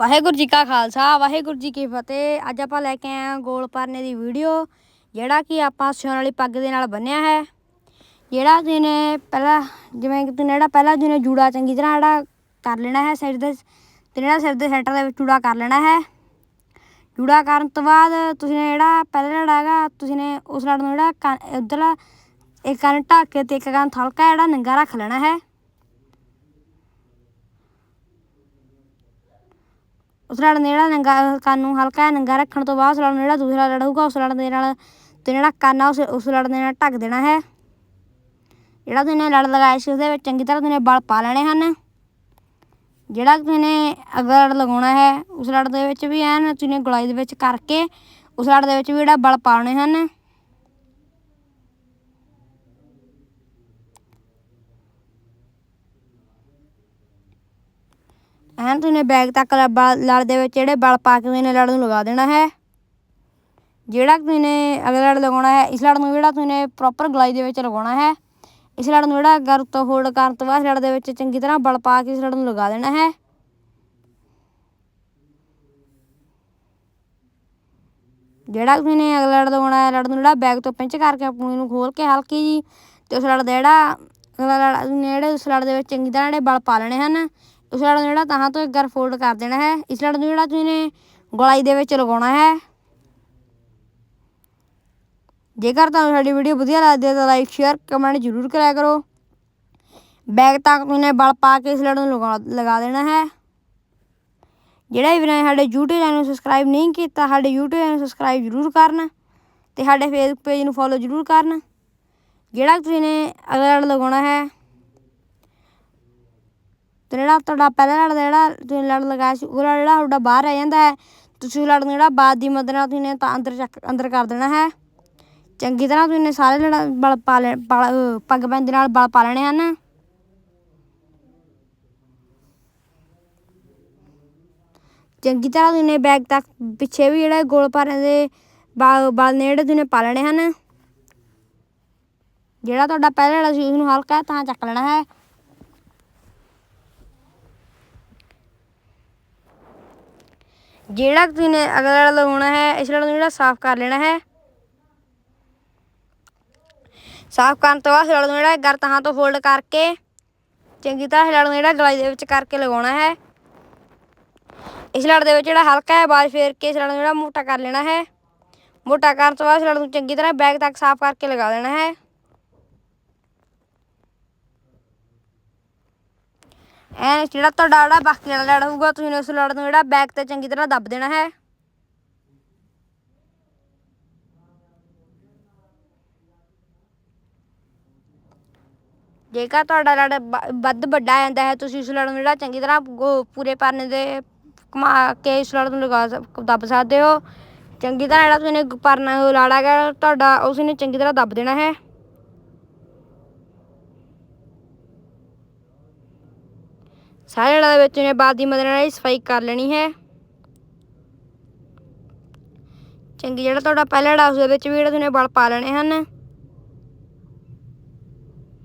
ਵਾਹਿਗੁਰੂ ਜੀ ਕਾ ਖਾਲਸਾ, ਵਾਹਿਗੁਰੂ ਜੀ ਕੀ ਫਤਿਹ। ਅੱਜ ਆਪਾਂ ਲੈ ਕੇ ਆਏ ਹਾਂ ਗੋਲ ਪਰਨੇ ਦੀ ਵੀਡੀਓ, ਜਿਹੜਾ ਕਿ ਆਪਾਂ ਸਿਉਣ ਵਾਲੀ ਪੱਗ ਦੇ ਨਾਲ ਬੰਨਿਆ ਹੈ। ਜਿਹੜਾ ਤੁਸੀਂ ਪਹਿਲਾਂ, ਜਿਵੇਂ ਕਿ ਤੁਸੀਂ ਜਿਹੜਾ ਪਹਿਲਾਂ ਤੁਸੀਂ ਜੂੜਾ ਚੰਗੀ ਤਰ੍ਹਾਂ ਜਿਹੜਾ ਕਰ ਲੈਣਾ ਹੈ ਸਿਰ ਦੇ ਤੇ ਜਿਹੜਾ ਸਿਰ ਦੇ ਸੈਂਟਰ ਦੇ ਵਿੱਚ ਜੂੜਾ ਕਰ ਲੈਣਾ ਹੈ। ਜੂੜਾ ਕਰਨ ਤੋਂ ਬਾਅਦ ਤੁਸੀਂ ਨੇ ਜਿਹੜਾ ਪਹਿਲਾ ਲੜਾ ਹੈਗਾ, ਤੁਸੀਂ ਨੇ ਉਸ ਲੜ ਨੂੰ ਜਿਹੜਾ ਕੰਨ ਇੱਕ ਕੰਨ ਢੱਕ ਕੇ ਤੇ ਇੱਕ ਕੰਨ ਥਲਕਾ ਜਿਹੜਾ ਨੰਗਾ ਰੱਖ ਲੈਣਾ ਹੈ। ਉਸ ਲੜ ਨੇ ਜਿਹੜਾ ਨੰਗਾ, ਕੰਨ ਨੂੰ ਹਲਕਾ ਜਿਹਾ ਨੰਗਾ ਰੱਖਣ ਤੋਂ ਬਾਅਦ ਉਸ ਲੜ ਨੂੰ ਜਿਹੜਾ ਦੂਸਰਾ ਲੜ ਹੋਊਗਾ ਉਸ ਲੜ ਦੇ ਨਾਲ ਤੇ ਜਿਹੜਾ ਕੰਨ ਆ ਉਸ ਉਸ ਲੜ ਦੇ ਨਾਲ ਢੱਕ ਦੇਣਾ ਹੈ। ਜਿਹੜਾ ਤੁਸੀਂ ਲੜ ਲਗਾਇਆ ਸੀ ਉਹਦੇ ਵਿੱਚ ਚੰਗੀ ਤਰ੍ਹਾਂ ਤੁਸੀਂ ਨੇ ਬਲ ਪਾ ਲੈਣੇ ਹਨ। ਜਿਹੜਾ ਤੁਸੀਂ ਨੇ ਲੜ ਲਗਾਉਣਾ ਹੈ, ਉਸ ਲੜ ਦੇ ਵਿੱਚ ਵੀ ਐਨ ਤੁਸੀਂ ਨੇ ਗੁਲਾਈ ਦੇ ਵਿੱਚ ਕਰਕੇ ਉਸ ਲੜ ਦੇ ਵਿੱਚ ਵੀ ਜਿਹੜਾ ਬਲ ਪਾਉਣੇ ਹਨ। ਐਨ ਤੁਸੀਂ ਬੈਗ ਤੱਕ ਲੜ ਦੇ ਵਿੱਚ ਜਿਹੜੇ ਬਲ ਪਾ ਕੇ ਤੁਸੀਂ ਲੜ ਨੂੰ ਲਗਾ ਦੇਣਾ ਹੈ। ਜਿਹੜਾ ਤੁਸੀਂ ਨੇ ਅਗਲਾ ਲੜ ਲਗਾਉਣਾ ਹੈ, ਇਸ ਲੜ ਨੂੰ ਜਿਹੜਾ ਤੁਸੀਂ ਨੇ ਪ੍ਰੋਪਰ ਗਲਾਈ ਦੇ ਵਿੱਚ ਲਗਾਉਣਾ ਹੈ, ਇਸ ਲੜ ਨੂੰ ਜਿਹੜਾ ਗਰ ਤੋਂ ਹੋਲਡ ਕਰਨ ਤੋਂ ਬਾਅਦ ਲੜ ਦੇ ਵਿੱਚ ਚੰਗੀ ਤਰ੍ਹਾਂ ਬਲ ਪਾ ਕੇ ਇਸ ਲੜ ਨੂੰ ਲਗਾ ਦੇਣਾ ਹੈ। ਜਿਹੜਾ ਤੁਸੀਂ ਨੇ ਅਗਲਾ ਲੜ ਲਗਾਉਣਾ ਹੈ, ਲੜ ਨੂੰ ਜਿਹੜਾ ਬੈਗ ਤੋਂ ਪਿੰਚ ਕਰਕੇ ਆਪਣੀ ਨੂੰ ਖੋਲ ਕੇ ਹਲਕੀ ਜੀ ਤੇ ਉਸ ਲੜ ਦਾ ਜਿਹੜਾ ਅਗਲਾ ਲੜ ਨੇ ਜਿਹੜੇ ਉਸ ਲੜ ਦੇ ਵਿੱਚ ਚੰਗੀ ਤਰ੍ਹਾਂ ਜਿਹੜੇ ਬਲ ਪਾ ਲੈਣੇ ਹਨ ਉਸ ਲੜ ਨੂੰ ਜਿਹੜਾ ਤਾਂ ਤੋਂ ਇੱਕ ਵਾਰ ਫੋਲਡ ਕਰ ਦੇਣਾ ਹੈ, ਇਸ ਲੜ ਨੂੰ ਜਿਹੜਾ ਤੁਸੀਂ ਨੇ ਗੋਲਾਈ ਦੇ ਵਿੱਚ ਲਗਾਉਣਾ ਹੈ। ਜੇਕਰ ਤੁਹਾਨੂੰ ਸਾਡੀ ਵੀਡੀਓ ਵਧੀਆ ਲੱਗਦੀ ਹੈ ਤਾਂ ਲਾਈਕ ਸ਼ੇਅਰ ਕਮੈਂਟ ਜ਼ਰੂਰ ਕਰਿਆ ਕਰੋ। ਬੈਗ ਤੱਕ ਤੁਸੀਂ ਬਲ ਪਾ ਕੇ ਇਸ ਲੜ ਨੂੰ ਲਗਾ ਲਗਾ ਦੇਣਾ ਹੈ। ਜਿਹੜਾ ਵੀ ਵੀਰਾਂ ਨੇ ਸਾਡੇ YouTube ਚੈਨਲ ਨੂੰ ਸਬਸਕ੍ਰਾਈਬ ਨਹੀਂ ਕੀਤਾ, ਸਾਡੇ YouTube ਚੈਨਲ ਨੂੰ ਸਬਸਕ੍ਰਾਈਬ ਜ਼ਰੂਰ ਕਰਨ ਤੇ ਸਾਡੇ ਫੇਸਬੁੱਕ ਪੇਜ ਨੂੰ ਫੋਲੋ ਜ਼ਰੂਰ ਕਰਨ। ਜਿਹੜਾ ਤੁਸੀਂ ਨੇ ਅਗਲਾ ਲਗਾਉਣਾ ਹੈ ਤੇ ਜਿਹੜਾ ਤੁਹਾਡਾ ਪਹਿਲਾ ਲੜ ਦਾ ਜਿਹੜਾ ਤੁਸੀਂ ਲੜ ਲਗਾਇਆ ਸੀ ਉਹ ਲੜ ਜਿਹੜਾ ਤੁਹਾਡਾ ਬਾਹਰ ਰਹਿ ਜਾਂਦਾ ਹੈ, ਤੁਸੀਂ ਉਹ ਲੜ ਨੂੰ ਜਿਹੜਾ ਬਾਅਦ ਦੀ ਮਦਦ ਨਾਲ ਤੁਸੀਂ ਨੇ ਤਾਂ ਅੰਦਰ ਚੱਕ, ਅੰਦਰ ਕਰ ਦੇਣਾ ਹੈ। ਚੰਗੀ ਤਰ੍ਹਾਂ ਤੁਸੀਂ ਨੇ ਸਾਰੇ ਲੜਾ ਬਲ ਪਾ ਲੈ ਪੱਗ ਬੰਦ ਨਾਲ ਬਲ ਪਾ ਲੈਣੇ ਹਨ। ਚੰਗੀ ਤਰ੍ਹਾਂ ਤੁਸੀਂ ਨੇ ਬੈਗ ਤੱਕ ਪਿੱਛੇ ਵੀ ਜਿਹੜਾ ਗੋਲ ਪਾਰੇ ਦੇ ਬਲ ਬਲ ਨੇ ਜਿਹੜੇ ਤੁਸੀਂ ਨੇ ਪਾ ਲੈਣੇ ਹਨ। ਜਿਹੜਾ ਤੁਹਾਡਾ ਪਹਿਲਾ ਲੜਾ ਸੀ ਉਸ ਨੂੰ ਹਲਕਾ ਤਾਂ ਚੱਕ ਲੈਣਾ ਹੈ। ਜਿਹੜਾ ਤੁਸੀਂ ਨੇ ਅਗਲਾ ਲੜਾ ਲਗਾਉਣਾ ਹੈ, ਇਸ ਲੜ ਨੂੰ ਜਿਹੜਾ ਸਾਫ਼ ਕਰ ਲੈਣਾ ਹੈ। ਸਾਫ਼ ਕਰਨ ਤੋਂ ਬਾਅਦ ਲੜ ਨੂੰ ਜਿਹੜਾ ਗਰ ਤਹਾਂ ਤੋਂ ਫੋਲਡ ਕਰਕੇ, ਚੰਗੀ ਤਰ੍ਹਾਂ ਲੜ ਨੂੰ ਜਿਹੜਾ ਗਲਾਈ ਦੇ ਵਿੱਚ ਕਰਕੇ ਲਗਾਉਣਾ ਹੈ। ਇਸ ਲੜ ਦੇ ਵਿੱਚ ਜਿਹੜਾ ਹਲਕਾ ਹੈ, ਬਾਅਦ ਫੇਰ ਕੇ ਇਸ ਲੜ ਨੂੰ ਜਿਹੜਾ ਮੋਟਾ ਕਰ ਲੈਣਾ ਹੈ। ਮੋਟਾ ਕਰਨ ਤੋਂ ਬਾਅਦ ਇਸ ਲੜ ਨੂੰ ਚੰਗੀ ਤਰ੍ਹਾਂ ਬੈਗ ਤੱਕ ਸਾਫ਼ ਕਰਕੇ ਲਗਾ ਦੇਣਾ ਹੈ। ਐ ਜਿਹੜਾ ਤੁਹਾਡਾ ਜਿਹੜਾ ਬਾਕੀ ਵਾਲਾ ਲੜ ਹੋਊਗਾ, ਤੁਸੀਂ ਉਸ ਲੜ ਨੂੰ ਜਿਹੜਾ ਬੈਗ ਤੇ ਚੰਗੀ ਤਰ੍ਹਾਂ ਦੱਬ ਦੇਣਾ ਹੈ। ਜੇਕਰ ਤੁਹਾਡਾ ਲੜ ਵੱਧ ਵੱਡਾ ਆ ਜਾਂਦਾ ਹੈ, ਤੁਸੀਂ ਉਸ ਲੜ ਨੂੰ ਜਿਹੜਾ ਚੰਗੀ ਤਰ੍ਹਾਂ ਗੋ- ਪੂਰੇ ਪਰਨੇ ਦੇ ਘੁਮਾ ਕੇ ਉਸ ਲੜ ਨੂੰ ਲਗਾ ਸਕ- ਦੱਬ ਸਕਦੇ ਹੋ। ਚੰਗੀ ਤਰ੍ਹਾਂ ਜਿਹੜਾ ਤੁਸੀਂ ਨੇ ਪਰਨਾ ਉਹ ਲਾੜਾ ਹੈਗਾ, ਤੁਹਾਡਾ ਉਸ ਨੇ ਚੰਗੀ ਤਰ੍ਹਾਂ ਦੱਬ ਦੇਣਾ ਹੈ। ਸਾਰੇ ਲੜਾ ਦੇ ਵਿੱਚ ਨੇ ਬਾਦ ਦੀ ਮਦਦ ਨਾਲ ਇਹਦੀ ਸਫ਼ਾਈ ਕਰ ਲੈਣੀ ਹੈ। ਚੰਗੀ ਜਿਹੜਾ ਤੁਹਾਡਾ ਪਹਿਲਾ ਲੜਾ ਉਸ ਦੇ ਵਿੱਚ ਵੀ ਜਿਹੜੇ ਤੁਸੀਂ ਬਲ ਪਾ ਲੈਣੇ ਹਨ।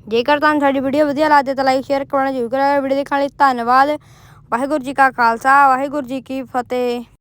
ਜੇਕਰ ਤੁਹਾਨੂੰ ਸਾਡੀ ਵੀਡੀਓ ਵਧੀਆ ਲੱਗਦੀ ਤਾਂ ਲਾਈਕ ਸ਼ੇਅਰ ਕਰਨਾ ਜ਼ਰੂਰ ਕਰਿਓ। ਵੀਡੀਓ ਦੇਖਣ ਲਈ ਧੰਨਵਾਦ। ਵਾਹਿਗੁਰੂ ਜੀ ਕਾ ਖਾਲਸਾ, ਵਾਹਿਗੁਰੂ ਜੀ ਕੀ ਫਤਿਹ।